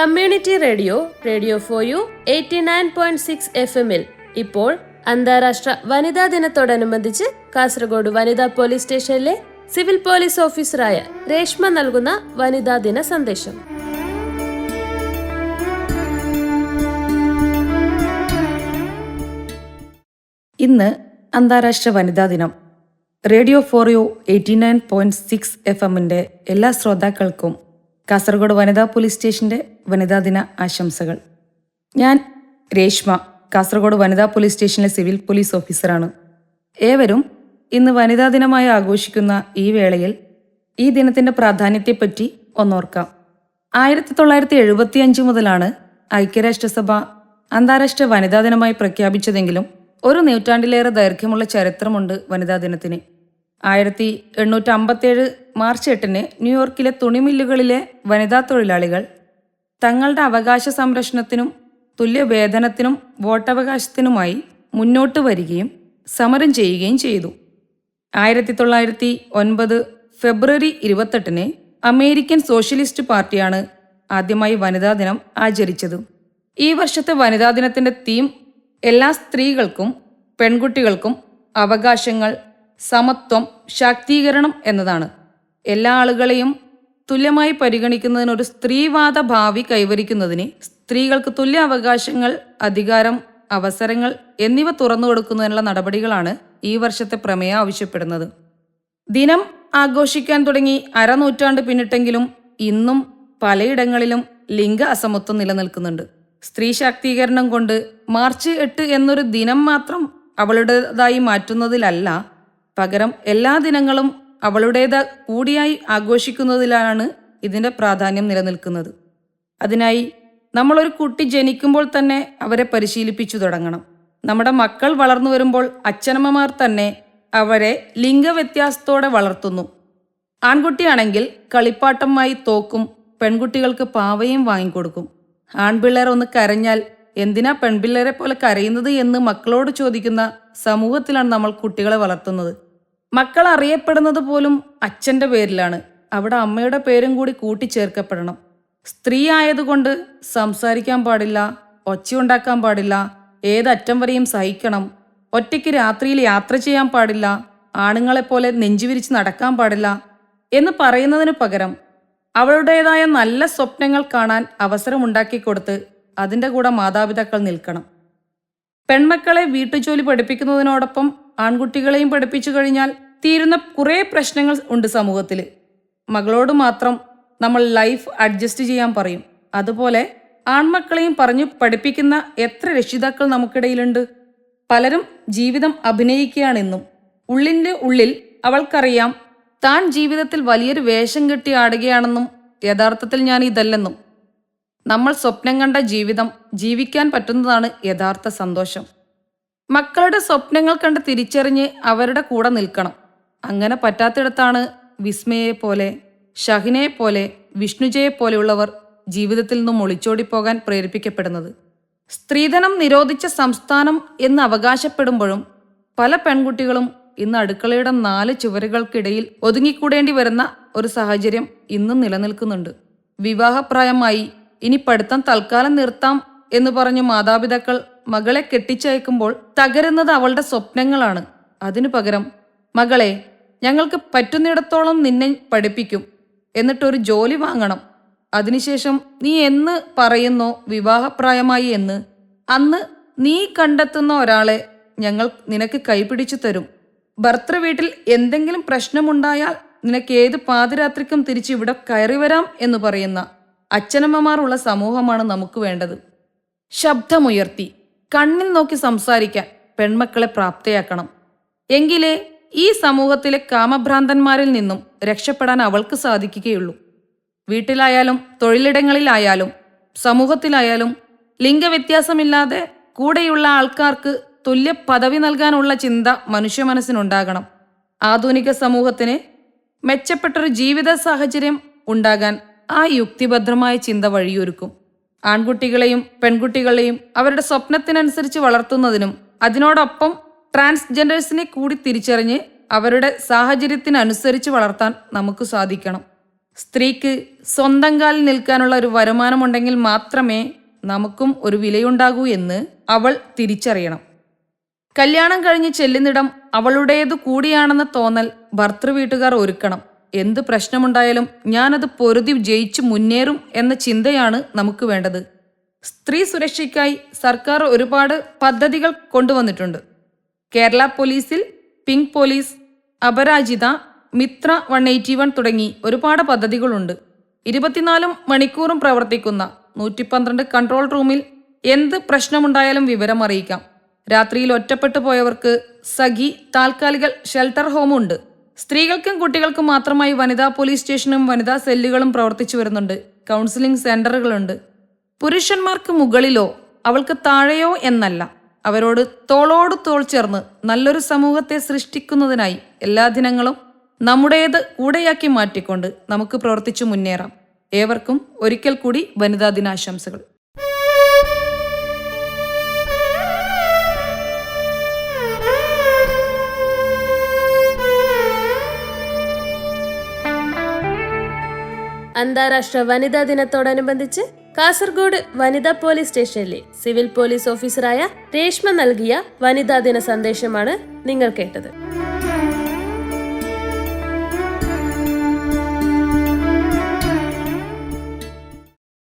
Community radio radio for you eighty nine point six F എമ്മിൽ ഇപ്പോൾ അന്താരാഷ്ട്ര വനിതാ ദിനത്തോടനുബന്ധിച്ച് കാസർഗോഡ് വനിതാ പോലീസ് സ്റ്റേഷനിലെ സിവിൽ പോലീസ് ഓഫീസറായ രേഷ്മ നൽകുന്ന വനിതാ ദിന സന്ദേശം. ഇന്ന് അന്താരാഷ്ട്ര വനിതാ ദിനം. Radio for you eighty nine point six F എമ്മിന്റെ എല്ലാ ശ്രോതാക്കൾക്കും കാസർഗോഡ് വനിതാ പോലീസ് സ്റ്റേഷന്റെ വനിതാ ദിന ആശംസകൾ. ഞാൻ രേഷ്മ കാസർഗോഡ് വനിതാ പോലീസ് സ്റ്റേഷനിലെ സിവിൽ പോലീസ് ഓഫീസറാണ്. ഏവരും ഇന്ന് വനിതാ ദിനമായി ആഘോഷിക്കുന്ന ഈ വേളയിൽ ഈ ദിനത്തിന്റെ പ്രാധാന്യത്തെപ്പറ്റി ഒന്നോർക്കാം. ആയിരത്തി തൊള്ളായിരത്തി എഴുപത്തിയഞ്ച് മുതലാണ് ഐക്യരാഷ്ട്രസഭ അന്താരാഷ്ട്ര വനിതാ ദിനമായി പ്രഖ്യാപിച്ചതെങ്കിലും ഒരു നൂറ്റാണ്ടിലേറെ ദൈർഘ്യമുള്ള ചരിത്രമുണ്ട് വനിതാ ദിനത്തിന്. ആയിരത്തി എണ്ണൂറ്റി അമ്പത്തേഴ് മാർച്ച് എട്ടിന് ന്യൂയോർക്കിലെ തുണിമില്ലുകളിലെ വനിതാ തൊഴിലാളികൾ തങ്ങളുടെ അവകാശ സംരക്ഷണത്തിനും തുല്യ വേതനത്തിനും വോട്ടവകാശത്തിനുമായി മുന്നോട്ട് വരികയും സമരം ചെയ്യുകയും ചെയ്തു. ആയിരത്തി തൊള്ളായിരത്തി ഒൻപത് ഫെബ്രുവരി ഇരുപത്തെട്ടിന് അമേരിക്കൻ സോഷ്യലിസ്റ്റ് പാർട്ടിയാണ് ആദ്യമായി വനിതാ ദിനം ആചരിച്ചത്. ഈ വർഷത്തെ വനിതാ ദിനത്തിന്റെ തീം എല്ലാ സ്ത്രീകൾക്കും പെൺകുട്ടികൾക്കും അവകാശങ്ങൾ സമത്വം ശാക്തീകരണം എന്നതാണ്. എല്ലാ ആളുകളെയും തുല്യമായി പരിഗണിക്കുന്നതിന് ഒരു സ്ത്രീവാദ ഭാവി കൈവരിക്കുന്നതിന് സ്ത്രീകൾക്ക് തുല്യ അവകാശങ്ങൾ അധികാരം അവസരങ്ങൾ എന്നിവ തുറന്നു കൊടുക്കുന്നതിനുള്ള നടപടികളാണ് ഈ വർഷത്തെ പ്രമേയം ആവശ്യപ്പെടുന്നത്. ദിനം ആഘോഷിക്കാൻ തുടങ്ങി അരനൂറ്റാണ്ട് പിന്നിട്ടെങ്കിലും ഇന്നും പലയിടങ്ങളിലും ലിംഗ അസമത്വം നിലനിൽക്കുന്നുണ്ട്. സ്ത്രീ ശാക്തീകരണം കൊണ്ട് മാർച്ച് എട്ട് എന്നൊരു ദിനം മാത്രം അവളുടേതായി മാറ്റുന്നതിലല്ല പകരം എല്ലാ ദിനങ്ങളും അവളുടേത് കൂടിയായി ആഘോഷിക്കുന്നതിലാണ് ഇതിന്റെ പ്രാധാന്യം നിലനിൽക്കുന്നത്. അതിനായി നമ്മളൊരു കുട്ടി ജനിക്കുമ്പോൾ തന്നെ അവരെ പരിശീലിപ്പിച്ചു തുടങ്ങണം. നമ്മുടെ മക്കൾ വളർന്നു വരുമ്പോൾ അച്ഛനമ്മമാർ തന്നെ അവരെ ലിംഗവ്യത്യാസത്തോടെ വളർത്തുന്നു. ആൺകുട്ടിയാണെങ്കിൽ കളിപ്പാട്ടമായി തോക്കും പെൺകുട്ടികൾക്ക് പാവയും വാങ്ങിക്കൊടുക്കും. ആൺപിള്ളേർ ഒന്ന് കരഞ്ഞാൽ എന്തിനാ പെൺപിള്ളേരെ പോലെ കരയുന്നത് എന്ന് മക്കളോട് ചോദിക്കുന്ന സമൂഹത്തിലാണ് നമ്മൾ കുട്ടികളെ വളർത്തുന്നത്. മക്കൾ അറിയപ്പെടുന്നത് പോലും അച്ഛന്റെ പേരിലാണ്. അവിടെ അമ്മയുടെ പേരും കൂടി കൂട്ടിച്ചേർക്കപ്പെടണം. സ്ത്രീ ആയതുകൊണ്ട് സംസാരിക്കാൻ പാടില്ല ഒച്ചയുണ്ടാക്കാൻ പാടില്ല ഏതറ്റം വരെയും സഹിക്കണം ഒറ്റയ്ക്ക് രാത്രിയിൽ യാത്ര ചെയ്യാൻ പാടില്ല ആണുങ്ങളെപ്പോലെ നെഞ്ചുവിരിച്ച് നടക്കാൻ പാടില്ല എന്ന് പറയുന്നതിന് പകരം അവളുടേതായ നല്ല സ്വപ്നങ്ങൾ കാണാൻ അവസരമുണ്ടാക്കി കൊടുത്ത് അതിന്റെ കൂടെ മാതാപിതാക്കൾ നിൽക്കണം. പെൺമക്കളെ വീട്ടുജോലി പഠിപ്പിക്കുന്നതിനോടൊപ്പം ആൺകുട്ടികളെയും പഠിപ്പിച്ചു കഴിഞ്ഞാൽ തീരുന്ന കുറേ പ്രശ്നങ്ങൾ ഉണ്ട് സമൂഹത്തിൽ മകളോട് മാത്രം നമ്മൾ ലൈഫ് അഡ്ജസ്റ്റ് ചെയ്യാൻ പറയും. അതുപോലെ ആൺമക്കളെയും പറഞ്ഞു പഠിപ്പിക്കുന്ന എത്ര രക്ഷിതാക്കൾ നമുക്കിടയിലുണ്ട്. പലരും ജീവിതം അഭിനയിക്കുകയാണെന്നും ഉള്ളിന്റെ ഉള്ളിൽ അവൾക്കറിയാം താൻ ജീവിതത്തിൽ വലിയൊരു വേഷം കെട്ടി ആടുകയാണെന്നും യഥാർത്ഥത്തിൽ ഞാൻ ഇതല്ലെന്നും. നമ്മൾ സ്വപ്നം കണ്ട ജീവിതം ജീവിക്കാൻ പറ്റുന്നതാണ് യഥാർത്ഥ സന്തോഷം. മക്കളുടെ സ്വപ്നങ്ങൾ കണ്ട് തിരിച്ചറിഞ്ഞ് അവരുടെ കൂടെ നിൽക്കണം. അങ്ങനെ പറ്റാത്തിടത്താണ് വിസ്മയെ പോലെ ഷഹിനയെ പോലെ വിഷ്ണുജയെ പോലെയുള്ളവർ ജീവിതത്തിൽ നിന്നും ഒളിച്ചോടിപ്പോകാൻ പ്രേരിപ്പിക്കപ്പെടുന്നത്. സ്ത്രീധനം നിരോധിച്ച സംസ്ഥാനം എന്ന് അവകാശപ്പെടുമ്പോഴും പല പെൺകുട്ടികളും ഇന്ന് അടുക്കളയുടെ നാല് ചുവരുകൾക്കിടയിൽ ഒതുങ്ങിക്കൂടേണ്ടി വരുന്ന ഒരു സാഹചര്യം ഇന്നും നിലനിൽക്കുന്നുണ്ട്. വിവാഹപ്രായമായി ഇനി പഠിത്തം തൽക്കാലം നിർത്താം എന്ന് പറഞ്ഞു മാതാപിതാക്കൾ മകളെ കെട്ടിച്ചയക്കുമ്പോൾ തകരുന്നത് അവളുടെ സ്വപ്നങ്ങളാണ്. അതിനു പകരം മകളെ ഞങ്ങൾക്ക് പറ്റുന്നിടത്തോളം നിന്നെ പഠിപ്പിക്കും. എന്നിട്ടൊരു ജോലി വാങ്ങണം. അതിനുശേഷം നീ എന്ന് പറയുന്നോ വിവാഹപ്രായമായി എന്ന്. അന്ന് നീ കണ്ടെത്തുന്ന ഒരാളെ ഞങ്ങൾ നിനക്ക് കൈപിടിച്ചു തരും. ഭർത്തൃ വീട്ടിൽ എന്തെങ്കിലും പ്രശ്നമുണ്ടായാൽ നിനക്ക് ഏത് പാതിരാത്രിക്കും തിരിച്ച് ഇവിടെ കയറി വരാം എന്ന് പറയുന്ന അച്ഛനമ്മമാർ ഉള്ള സമൂഹമാണ് നമുക്ക് വേണ്ടത്. ശബ്ദമുയർത്തി. കണ്ണിൽ നോക്കി സംസാരിക്കാൻ പെൺമക്കളെ പ്രാപ്തയാക്കണം. എങ്കിലേ ഈ സമൂഹത്തിലെ കാമഭ്രാന്തന്മാരിൽ നിന്നും രക്ഷപ്പെടാൻ അവൾക്ക് സാധിക്കുകയുള്ളൂ. വീട്ടിലായാലും തൊഴിലിടങ്ങളിലായാലും സമൂഹത്തിലായാലും ലിംഗവ്യത്യാസമില്ലാതെ കൂടെയുള്ള ആൾക്കാർക്ക് തുല്യ പദവി നൽകാനുള്ള ചിന്ത മനുഷ്യ മനസ്സിനുണ്ടാകണം. ആധുനിക സമൂഹത്തിന് മെച്ചപ്പെട്ടൊരു ജീവിത സാഹചര്യം ഉണ്ടാകാൻ ആ യുക്തിഭദ്രമായ ചിന്ത വഴിയൊരുക്കും. ആൺകുട്ടികളെയും പെൺകുട്ടികളെയും അവരുടെ സ്വപ്നത്തിനനുസരിച്ച് വളർത്തുന്നതിനും അതിനോടൊപ്പം ട്രാൻസ്ജെൻഡേഴ്സിനെ കൂടി തിരിച്ചറിഞ്ഞ് അവരുടെ സാഹചര്യത്തിനനുസരിച്ച് വളർത്താൻ നമുക്ക് സാധിക്കണം. സ്ത്രീക്ക് സ്വന്തം കാലിൽ നിൽക്കാനുള്ള ഒരു വരുമാനമുണ്ടെങ്കിൽ മാത്രമേ നമുക്കും ഒരു വിലയുണ്ടാകൂ എന്ന് അവൾ തിരിച്ചറിയണം. കല്യാണം കഴിഞ്ഞ് ചെല്ലുന്നിടം അവളുടേതു കൂടിയാണെന്ന തോന്നൽ ഭർത്തൃ വീട്ടുകാർ ഒരുക്കണം. എന്ത് പ്രശ്നമുണ്ടായാലും ഞാനത് പൊരുതി ജയിച്ചു മുന്നേറും എന്ന ചിന്തയാണ് നമുക്ക് വേണ്ടത്. സ്ത്രീ സുരക്ഷയ്ക്കായി സർക്കാർ ഒരുപാട് പദ്ധതികൾ കൊണ്ടുവന്നിട്ടുണ്ട്. കേരള പോലീസിൽ pink police Aparajitha Mitra one eighty one തുടങ്ങി ഒരുപാട് പദ്ധതികളുണ്ട്. ഇരുപത്തിനാലും മണിക്കൂറും പ്രവർത്തിക്കുന്ന നൂറ്റി പന്ത്രണ്ട് കൺട്രോൾ റൂമിൽ എന്ത് പ്രശ്നമുണ്ടായാലും വിവരം അറിയിക്കാം രാത്രിയിൽ ഒറ്റപ്പെട്ടു പോയവർക്ക് സഖി താൽക്കാലിക ഷെൽട്ടർ ഹോമും ഉണ്ട് സ്ത്രീകൾക്കും കുട്ടികൾക്കും മാത്രമായി വനിതാ പോലീസ് സ്റ്റേഷനും വനിതാ സെല്ലുകളും പ്രവർത്തിച്ചു വരുന്നുണ്ട്. കൗൺസിലിംഗ് സെന്ററുകളുണ്ട്. പുരുഷന്മാർക്ക് മുകളിലോ അവൾക്ക് താഴെയോ എന്നല്ല. അവരോട് തോളോട് തോൾ ചേർന്ന് നല്ലൊരു സമൂഹത്തെ സൃഷ്ടിക്കുന്നതിനായി എല്ലാ ദിനങ്ങളും നമ്മുടേത് കൂടെയാക്കി മാറ്റിക്കൊണ്ട് നമുക്ക് പ്രവർത്തിച്ചു മുന്നേറാം. ഏവർക്കും ഒരിക്കൽ കൂടി വനിതാ ദിനാശംസകൾ. അന്താരാഷ്ട്ര വനിതാ ദിനത്തോടനുബന്ധിച്ച് കാസർഗോഡ് വനിതാ പോലീസ് സ്റ്റേഷനിലെ സിവിൽ പോലീസ് ഓഫീസറായ രേഷ്മ നൽകിയ വനിതാ ദിന സന്ദേശമാണ് നിങ്ങൾ കേട്ടത്.